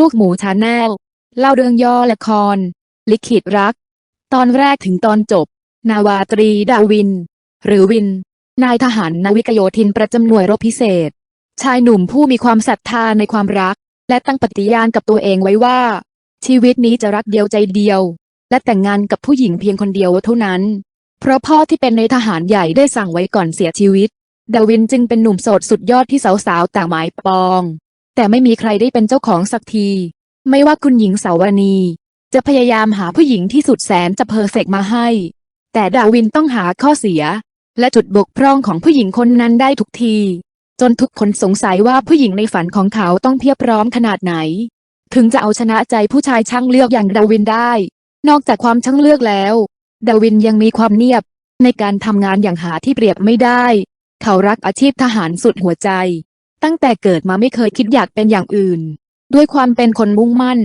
ลูกหมูชาแนลเล่าเรื่องย่อละคร ลิขิตรัก ตอนแรกถึงตอนจบ นาวาตรีดาวิน หรือวิน นายทหารนาวิกโยธินประจำหน่วยรบพิเศษ ชายหนุ่มผู้มีความศรัทธาในความรัก และตั้งปฏิญาณกับตัวเองไว้ว่า ชีวิตนี้จะรักเดียวใจเดียว และแต่งงานกับผู้หญิงเพียงคนเดียวเท่านั้น เพราะพ่อที่เป็นในายทหารใหญ่ได้สั่งไว้ก่อนเสียชีวิตดาวินจึงเป็นหนุ่มโสดสุดยอดที่สาวๆต่างหมายปอง แต่ไม่มีใครได้เป็นเจ้าของสักที ไม่ว่าคุณหญิงสาวนี จะพยายามหาผู้หญิงที่สุดแสนจะเพอร์เฟกมาให้ แต่ดาวินต้องหาข้อเสีย และจุดบกพร่องของผู้หญิงคนนั้นได้ทุกที จนทุกคนสงสัยว่าผู้หญิงในฝันของเขาต้องเพียบพร้อมขนาดไหน ถึงจะเอาชนะใจผู้ชายช่างเลือกอย่างดาวินได้ นอกจากความช่างเลือกแล้ว ดาวินยังมีความเนียบในการทำงานอย่างหาที่เปรียบไม่ได้ เขารักอาชีพทหารสุดหัวใจ ตั้งแต่เกิดมาไม่เคยคิดอยากเป็นอย่างอื่น ด้วยความเป็นคนมุ่งมั่น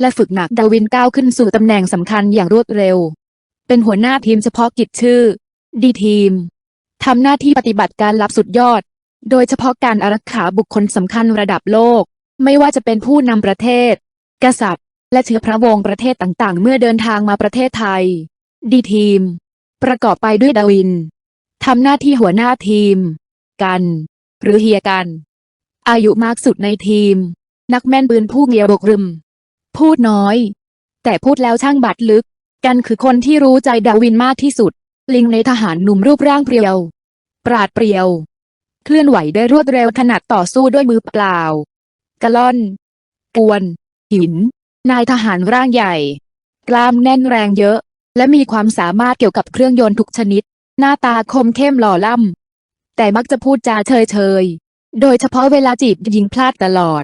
และฝึกหนักดาวินก้าวขึ้นสู่ตำแหน่งสำคัญอย่างรวดเร็ว เป็นหัวหน้าทีมเฉพาะกิจชื่อ ดีทีมทำหน้าที่ปฏิบัติการลับสุดยอด โดยเฉพาะการอารักขาบุคคลสำคัญระดับโลก ไม่ว่าจะเป็นผู้นำประเทศ กษัตริย์ และเชื้อพระวงศ์ประเทศต่างๆ เมื่อเดินทางมาประเทศไทย ดีทีม ประกอบไปด้วยดาวินทำหน้าที่หัวหน้าทีม กัน หรือเฮียกัน อายุมากสุดในทีม นักแม่นปืนผู้เงียบกรึม พูดน้อย แต่พูดแล้วช่างบัดลึก กันคือคนที่รู้ใจดาวินมากที่สุด ลิงในทหารหนุ่มรูปร่างเพรียว ปราดเปรียว เคลื่อนไหวได้รวดเร็วถนัดต่อสู้ด้วยมือเปล่ากะล่อนปวน หิน นายทหารร่างใหญ่ กล้ามแน่นแรงเยอะ และมีความสามารถเกี่ยวกับเครื่องยนต์ทุกชนิด หน้าตาคมเข้มหล่อล่ำแต่มักจะพูดจาเฉยเฉย โดยเฉพาะเวลาจีบยิงพลาดตลอด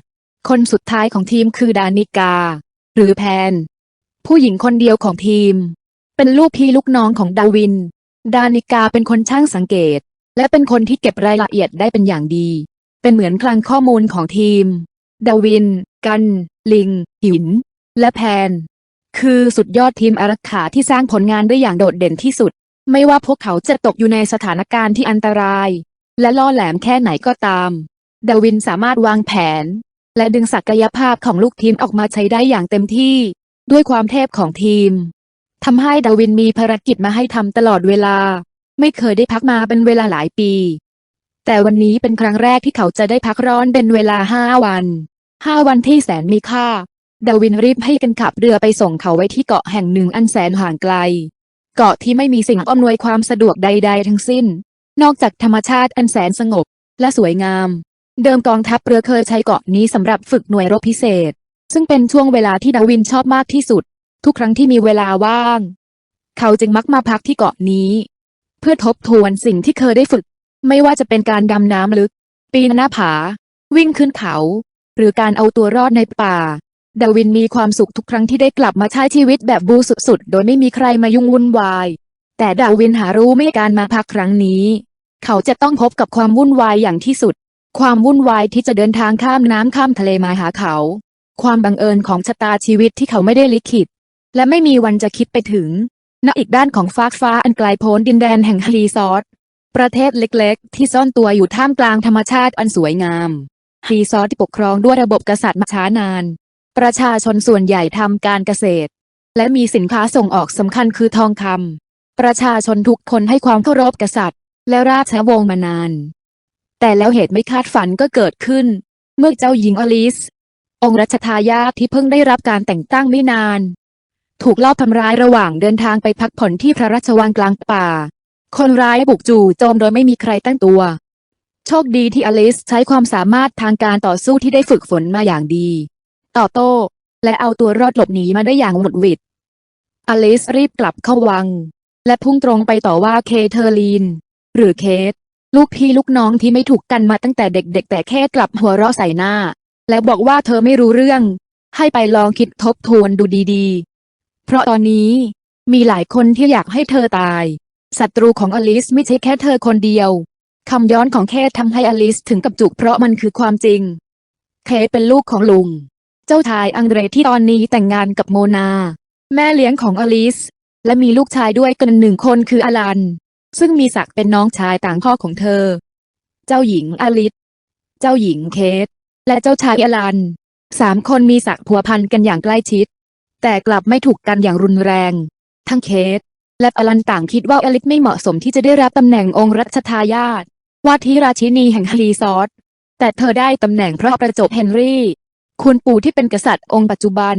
คนสุดท้ายของทีมคือดานิกา หรือแพน ผู้หญิงคนเดียวของทีม เป็นลูกพี่ลูกน้องของดาวิน ดานิกาเป็นคนช่างสังเกต และเป็นคนที่เก็บรายละเอียดได้เป็นอย่างดี เป็นเหมือนคลังข้อมูลของทีม ดาวิน กัน ลิง หิน และแพน คือสุดยอดทีมอารักขาที่สร้างผลงานได้อย่างโดดเด่นที่สุด ไม่ว่าพวกเขาจะตกอยู่ในสถานการณ์ที่อันตราย และล่อแหลมแค่ไหนก็ตาม ดาวินสามารถวางแผน และดึงศักยภาพของลูกทีมออกมาใช้ได้อย่างเต็มที่ ด้วยความเทพของทีมทำให้ดาวินมีภารกิจมาให้ทำตลอดเวลา ไม่เคยได้พักมาเป็นเวลาหลายปี แต่วันนี้เป็นครั้งแรกที่เขาจะได้พักร้อนเป็นเวลาห้าวันห้าวันที่แสนมีค่าดาวินรีบให้กันขับเรือไปส่งเขาไว้ที่เกาะแห่งหนึ่งอันแสนห่างไกล เกาะที่ไม่มีสิ่งอำนวยความสะดวกใด ๆ ทั้งสิ้น นอกจากธรรมชาติอันแสนสงบและสวยงาม เดิมกองทัพเรือเคยใช้เกาะนี้สำหรับฝึกหน่วยรบพิเศษ ซึ่งเป็นช่วงเวลาที่ดาวินชอบมากที่สุด ทุกครั้งที่มีเวลาว่าง เขาจึงมักมาพักที่เกาะนี้ เพื่อทบทวนสิ่งที่เคยได้ฝึก ไม่ว่าจะเป็นการดำน้ำลึก ปีนหน้าผา วิ่งขึ้นเขา หรือการเอาตัวรอดในป่า ดาวินมีความสุขทุกครั้งที่ได้กลับมาใช้ชีวิตแบบบูสุดๆ โดยไม่มีใครมายุ่งวุ่นวาย แต่ดาวินหารู้ไม่การมาพักครั้งนี้ เขาจะต้องพบกับความวุ่นวายอย่างที่สุด ความวุ่นวายที่จะเดินทางข้ามน้ำข้ามทะเลมาหาเขา ความบังเอิญของชะตาชีวิตที่เขาไม่ได้ลิขิต และไม่มีวันจะคิดไปถึงณอีกด้านของฟากฟ้าอันไกลโพ้นดินแดนแห่งฮรีซอร์ตประเทศเล็กๆ ที่ซ่อนตัวอยู่ท่ามกลางธรรมชาติอันสวยงามฮรีซอร์ตที่ปกครองด้วยระบบกษัตริย์มาช้านาน ประชาชนส่วนใหญ่ทำการเกษตร และมีสินค้าส่งออกสำคัญคือทองคำประชาชนทุกคนให้ความเคารพกษัตริย์ และราชวงศ์มานาน แต่แล้วเหตุไม่คาดฝันก็เกิดขึ้น เมื่อเจ้าหญิงอลิส องค์รัชทายาทที่เพิ่งได้รับการแต่งตั้งไม่นาน ถูกลอบทำร้ายระหว่างเดินทางไปพักผ่อนที่พระราชวังกลางป่า คนร้ายบุกจู่โจมโดยไม่มีใครตั้งตัว โชคดีที่อลิสใช้ความสามารถทางการต่อสู้ที่ได้ฝึกฝนมาอย่างดี ต่อโต้ และเอาตัวรอดหลบหนีมาได้อย่างหวุดหวิดอลิสรีบกลับเข้าวัง และพุ่งตรงไปต่อว่าเคเทอรีน หรือเคท ลูกพี่ลูกน้องที่ไม่ถูกกันมาตั้งแต่เด็ก ๆ แต่แค่กลับหัวเราะใส่หน้า และบอกว่าเธอไม่รู้เรื่อง ให้ไปลองคิดทบทวนดูดีๆ เพราะตอนนี้ มีหลายคนที่อยากให้เธอตาย ศัตรูของอลิสไม่ใช่แค่เธอคนเดียวคำย้อนของเคททำให้อลิสถึงกับจุกเพราะมันคือความจริง เคเป็นลูกของลุง เจ้าชายอังเดรที่ตอนนี้แต่งงานกับโมนา แม่เลี้ยงของอลิส และมีลูกชายด้วยกันหนึ่งคนคืออลัน ซึ่งมีศักดิ์เป็นน้องชายต่างพ่อของเธอ เจ้าหญิงอลิส เจ้าหญิงเคท และเจ้าชายอลัน สามคนมีศักดิ์ผัวพันกันอย่างใกล้ชิด แต่กลับไม่ถูกกันอย่างรุนแรง ทั้งเคสและอลันต่างคิดว่าอลิสไม่เหมาะสมที่จะได้รับตำแหน่งองค์รัชทายาทว่าที่ราชินีแห่งฮลีซอร์แต่เธอได้ตำแหน่งเพราะประจบเฮนรี่คุณปู่ที่เป็นกษัตริย์องค์ปัจจุบัน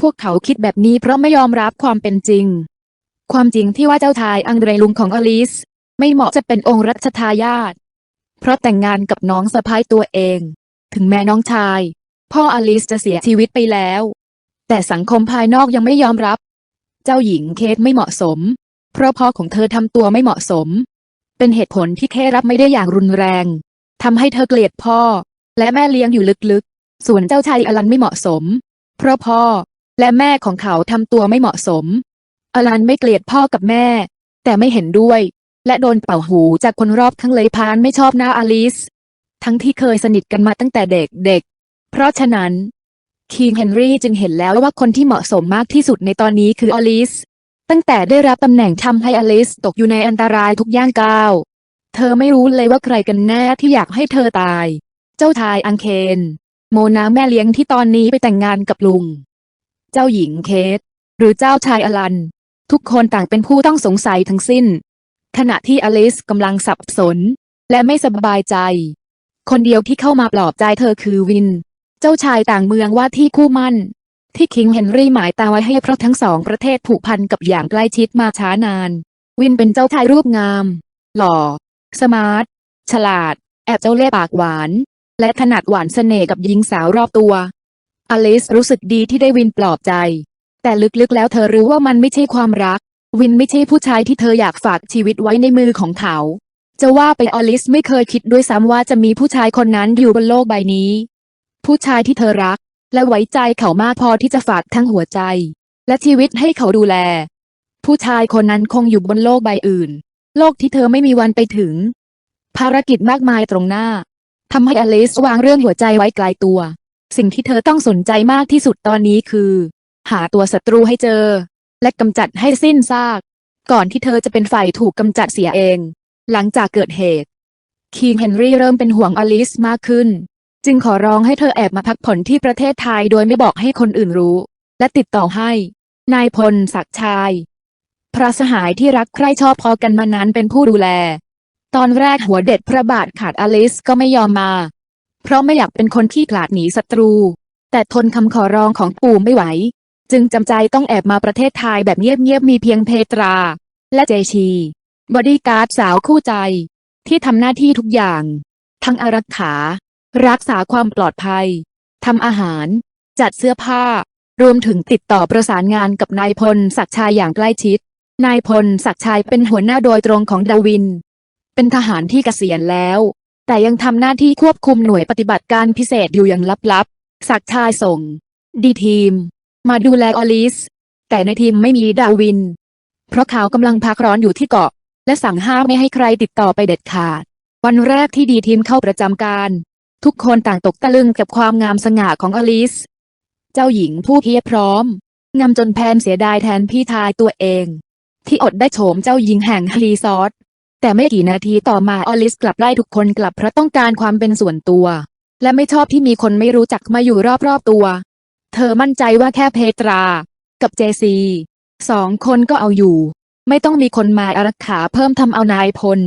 พวกเขาคิดแบบนี้เพราะไม่ยอมรับความเป็นจริง ความจริงที่ว่าเจ้าชายอังเดรลุงของอลิส ไม่เหมาะจะเป็นองค์รัชทายาทเพราะแต่งงานกับน้องสะพ้ายตัวเอง ถึงแม้น้องชาย พ่ออลิสจะเสียชีวิตไปแล้ว แต่สังคมภายนอกยังไม่ยอมรับ เจ้าหญิงเคทไม่เหมาะสม เพราะพ่อของเธอทำตัวไม่เหมาะสม เป็นเหตุผลที่เคทรับไม่ได้อย่างรุนแรงทำให้เธอเกลียดพ่อ และแม่เลี้ยงอยู่ลึกๆ ส่วนเจ้าชายอลันไม่เหมาะสม เพราะพ่อ และแม่ของเขาทำตัวไม่เหมาะสม อลันไม่เกลียดพ่อกับแม่ แต่ไม่เห็นด้วย และโดนเป่าหูจากคนรอบข้างเลยพานไม่ชอบหน้าอลิส ทั้งที่เคยสนิทกันมาตั้งแต่เด็กๆ เพราะฉะนั้น คิงเฮนรี่จึงเห็นแล้วว่าคนที่เหมาะสมมากที่สุดในตอนนี้คืออลิส ตั้งแต่ได้รับตำแหน่งทำให้อลิสตกอยู่ในอันตรายทุกย่างก้าว เธอไม่รู้เลยว่าใครกันแน่ที่อยากให้เธอตาย เจ้าชายอังเคน โมนาแม่เลี้ยงที่ตอนนี้ไปแต่งงานกับลุง เจ้าหญิงเคทหรือเจ้าชายอลัน ทุกคนต่างเป็นผู้ต้องสงสัยทั้งสิ้น ขณะที่อลิสกำลังสับสน และไม่สบายใจ คนเดียวที่เข้ามาปลอบใจเธอคือวิน เจ้าชายต่างเมืองว่าที่คู่มั่น ที่คิงเฮนรี่หมายตาไว้ให้เพราะทั้งสองประเทศผูกพันกับอย่างใกล้ชิดมาช้านาน วินเป็นเจ้าชายรูปงาม หล่อ สมาร์ท ฉลาด แอบเจ้าเล่ห์ปากหวาน และถนัดหวานเสน่ห์กับหญิงสาวรอบตัว อลิสรู้สึกดีที่ได้วินปลอบใจ แต่ลึกๆแล้วเธอรู้ว่ามันไม่ใช่ความรัก วินไม่ใช่ผู้ชายที่เธออยากฝากชีวิตไว้ในมือของเขา จะว่าไปอลิสไม่เคยคิดด้วยซ้ำว่าจะมีผู้ชายคนนั้นอยู่บนโลกใบนี้ ผู้ชายที่เธอรัก และไว้ใจเขามากพอที่จะฝากทั้งหัวใจ และชีวิตให้เขาดูแล ผู้ชายคนนั้นคงอยู่บนโลกใบอื่น โลกที่เธอไม่มีวันไปถึง ภารกิจมากมายตรงหน้าทำให้อลิสวางเรื่องหัวใจไว้ไกลตัว สิ่งที่เธอต้องสนใจมากที่สุดตอนนี้คือ หาตัวศัตรูให้เจอ และกำจัดให้สิ้นซาก ก่อนที่เธอจะเป็นฝ่ายถูกกำจัดเสียเอง หลังจากเกิดเหตุคิงเฮนรี่เริ่มเป็นห่วงอลิสมากขึ้น จึงขอร้องให้เธอแอบมาพักผ่อนที่ประเทศไทยโดยไม่บอกให้คนอื่นรู้ และติดต่อให้ นายพลศักชาย พระสหายที่รักใคร่ชอบพอกันมานานเป็นผู้ดูแล ตอนแรกหัวเด็ดพระบาทขาดอลิสก็ไม่ยอมมา เพราะไม่อยากเป็นคนที่กลาดหนีศัตรู แต่ทนคำขอร้องของปู่ไม่ไหว จึงจำใจต้องแอบมาประเทศไทยแบบเงียบๆมีเพียงเพตรา และเจชี บอดี้การ์ดสาวคู่ใจ ที่ทำหน้าที่ทุกอย่าง ทั้งอารักขา รักษาความปลอดภัยทำอาหาร จัดเสื้อผ้า รวมถึงติดต่อประสานงานกับนายพลศักชายอย่างใกล้ชิด นายพลศักชายเป็นหัวหน้าโดยตรงของดาวิน เป็นทหารที่เกษียณแล้ว แต่ยังทำหน้าที่ควบคุมหน่วยปฏิบัติการพิเศษอยู่อย่างลับๆศักชายส่ง ดีทีม มาดูแลอลิส แต่ในทีมไม่มีดาวิน เพราะเขากำลังพักร้อนอยู่ที่เกาะ และสั่งห้ามไม่ให้ใครติดต่อไปเด็ดขาด วันแรกที่ดีทีมเข้าประจำการ ทุกคนต่างตกตะลึงกับความงามสง่าของอลิส เจ้าหญิงผู้เพียรพร้อมงามจนแพนเสียดายแทนพี่ชายตัวเอง ที่อดได้โฉมเจ้าหญิงแห่งฮรีซอร์แต่ไม่กี่นาทีต่อมาอลิสกลับไล่ทุกคนกลับเพราะต้องการความเป็นส่วนตัว และไม่ชอบที่มีคนไม่รู้จักมาอยู่รอบๆตัว เธอมั่นใจว่าแค่เพตรา กับเจซีสองคนก็เอาอยู่ ไม่ต้องมีคนมาอารักขาเพิ่มทำเอานายพล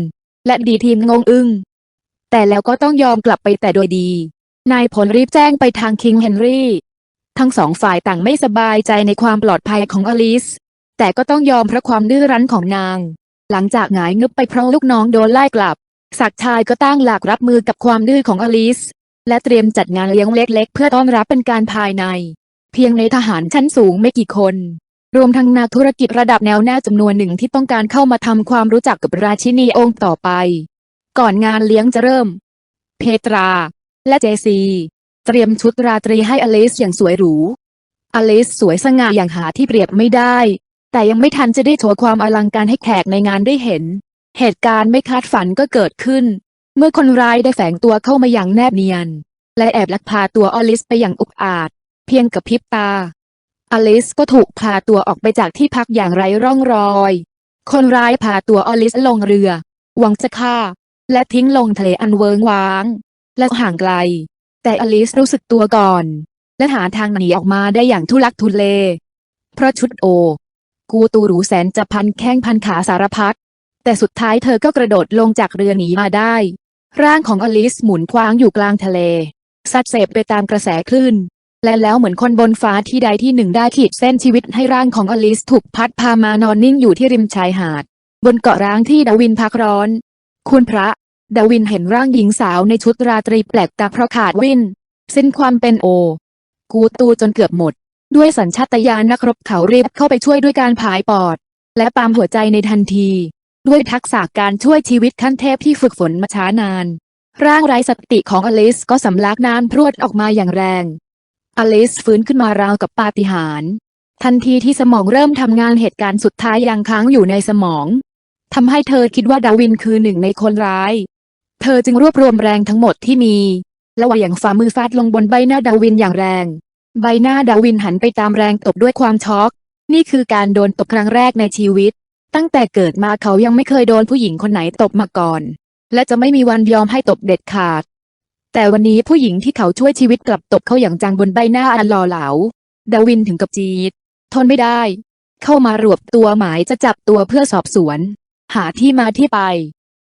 และดีทีมงงอึ้งแต่แล้วก็ต้องยอมกลับไปแต่โดยดี นายพลรีบแจ้งไปทางคิงเฮนรี่ ทั้งสองฝ่ายต่างไม่สบายใจในความปลอดภัยของอลิส แต่ก็ต้องยอมเพราะความดื้อรั้นของนาง หลังจากหงายเงึบไปเพราะลูกน้องโดนไล่กลับศักชายก็ตั้งหลักรับมือกับความดื้อของอลิส และเตรียมจัดงานเลี้ยงเล็ก ๆ เพื่อต้อนรับเป็นการภายใน เพียงในทหารชั้นสูงไม่กี่คน รวมทั้งนักธุรกิจระดับแนวหน้าจำนวนหนึ่งที่ต้องการเข้ามาทำความรู้จักกับราชินีองค์ต่อไป ก่อนงานเลี้ยงจะเริ่ม เพตรา และเจซี เตรียมชุดราตรีให้อเลสอย่างสวยหรู อเลสสวยสง่าอย่างหาที่เปรียบไม่ได้ แต่ยังไม่ทันจะได้โชว์ความอลังการให้แขกในงานได้เห็น เหตุการณ์ไม่คาดฝันก็เกิดขึ้น เมื่อคนร้ายได้แฝงตัวเข้ามาอย่างแนบเนียน และแอบลักพาตัวอลิสไปอย่างอุกอาจ เพียงกับพริบตา อลิสก็ถูกพาตัวออกไปจากที่พักอย่างไร้ร่องรอย คนร้ายพาตัวอลิสลงเรือ หวังจะฆ่า และทิ้งลงทะเลอันเวิงว้าง และห่างไกล แต่อลิสรู้สึกตัวก่อน และหาทางหนีออกมาได้อย่างทุลักทุเล เพราะชุดโอ กูตูหรูแสนจะพันแข้งพันขาสารพัดแต่สุดท้ายเธอก็กระโดดลงจากเรือหนีมาได้ ร่างของอลิสหมุนคว้างอยู่กลางทะเลสัดเสพไปตามกระแสคลื่น และแล้วเหมือนคนบนฟ้าที่ใดที่หนึ่งได้ขีดเส้นชีวิตให้ร่างของอลิสถูกพัดพามานอนนิ่งอยู่ที่ริมชายหาด บนเกาะร้างที่ดาวินพักร้อน คุณพระ ดาวินเห็นร่างหญิงสาวในชุดราตรีแปลกตาเพราะขาดวินสิ้นความเป็นโอ กูตูจนเกือบหมด ด้วยสัญชาตญาณนักรบเขารีบเข้าไปช่วยด้วยการผายปอด และปามหัวใจในทันที ด้วยทักษะการช่วยชีวิตขั้นเทพที่ฝึกฝนมาช้านาน ร่างไร้สติของอลิสก็สำลักน้ำพรวดออกมาอย่างแรง อลิสฟื้นขึ้นมาราวกับปาฏิหาริย์ทันทีที่สมองเริ่มทำงานเหตุการณ์สุดท้ายยังค้างอยู่ในสมองทำให้เธอคิดว่าดาวินคือหนึ่งในคนร้าย เธอจึงรวบรวมแรงทั้งหมดที่มี แล้วเหวี่ยงฝ่ามือฟาดลงบนใบหน้าดาวินอย่างแรง ใบหน้าดาวินหันไปตามแรงตบด้วยความช็อก นี่คือการโดนตบครั้งแรกในชีวิต ตั้งแต่เกิดมาเขายังไม่เคยโดนผู้หญิงคนไหนตบมาก่อน และจะไม่มีวันยอมให้ตบเด็ดขาด แต่วันนี้ผู้หญิงที่เขาช่วยชีวิตกลับตบเขาอย่างจังบนใบหน้าอันหล่อเหลา ดาวินถึงกับจีดทนไม่ได้ เข้ามารวบตัวหมายจะจับตัวเพื่อสอบสวน หาที่มาที่ไป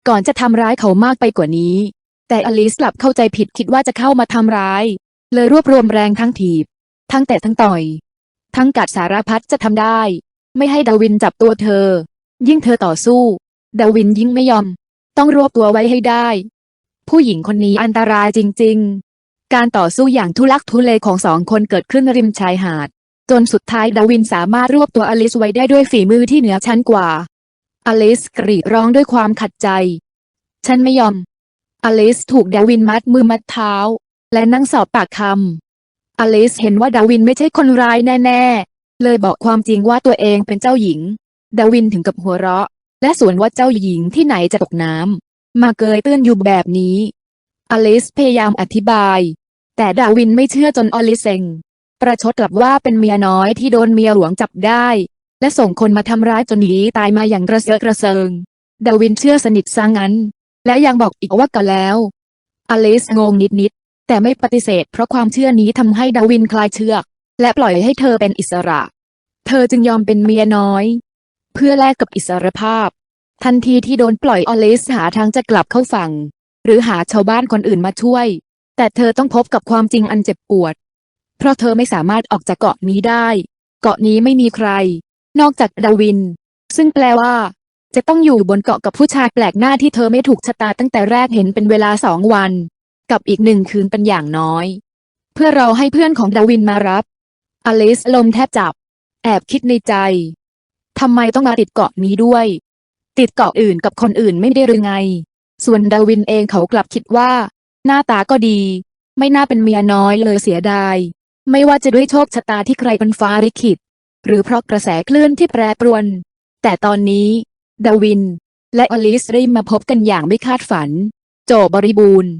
ก่อนจะทำร้ายเขามากไปกว่านี้ แต่อลิสกลับเข้าใจผิดคิดว่าจะเข้ามาทำร้าย เลยรวบรวมแรงทั้งถีบ ทั้งแตะทั้งต่อย ทั้งกัดสารพัดจะทำได้ ไม่ให้ดาวินจับตัวเธอ ยิ่งเธอต่อสู้ ดาวินยิ่งไม่ยอม ต้องรวบตัวไว้ให้ได้ ผู้หญิงคนนี้อันตรายจริง ๆ การต่อสู้อย่างทุลักทุเลของสองคนเกิดขึ้นริมชายหาด จนสุดท้ายดาวินสามารถรวบตัวอลิสไว้ได้ด้วยฝีมือที่เหนือชั้นกว่า อลิสกรีดร้องด้วยความขัดใจ ฉันไม่ยอม อลิสถูกดาวินมัดมือมัดเท้า และนั่งสอบปากคำอลิสเห็นว่าดาวินไม่ใช่คนร้ายแน่ๆ เลยบอกความจริงว่าตัวเองเป็นเจ้าหญิง ดาวินถึงกับหัวเราะ และสวนว่าเจ้าหญิงที่ไหนจะตกน้ำ มาเกยตื้นอยู่แบบนี้ อลิสพยายามอธิบาย แต่ดาวินไม่เชื่อจนอลิสเซงประชดกลับว่าเป็นเมียน้อยที่โดนเมียหลวงจับได้ และส่งคนมาทำร้ายจนหนีตายมาอย่างกระเซาะกระเซิง ดาวินเชื่อสนิทซะงั้น และยังบอกอีกว่าก็แล้ว อลิสงงนิดๆแต่ไม่ปฏิเสธเพราะความเชื่อนี้ทำให้ดาวินคลายเชือก และปล่อยให้เธอเป็นอิสระ เธอจึงยอมเป็นเมียน้อย เพื่อแลกกับอิสรภาพ ทันทีที่โดนปล่อยอลิสหาทางจะกลับเข้าฝั่ง หรือหาชาวบ้านคนอื่นมาช่วย แต่เธอต้องพบกับความจริงอันเจ็บปวด เพราะเธอไม่สามารถออกจากเกาะนี้ได้ เกาะนี้ไม่มีใคร นอกจากดาวิน ซึ่งแปลว่า จะต้องอยู่บนเกาะกับผู้ชายแปลกหน้าที่เธอไม่ถูกชะตาตั้งแต่แรกเห็นเป็นเวลาสองวัน กับอีกหนึ่งคืนเป็นอย่างน้อย เพื่อรอให้เพื่อนของดาวินมารับอลิสลมแทบจับ แอบคิดในใจทำไมต้องมาติดเกาะนี้ด้วย ติดเกาะอื่นกับคนอื่นไม่ได้หรือไง ส่วนดาวินเองเขากลับคิดว่า หน้าตาก็ดี ไม่น่าเป็นเมียน้อยเลยเสียดาย ไม่ว่าจะด้วยโชคชะตาที่ใครเป็นฟ้าริขิต หรือเพราะกระแสคลื่นที่แปรปรวน แต่ตอนนี้ ดาวิน และอลิสได้มาพบกันอย่างไม่คาดฝัน โจบริบูรณ์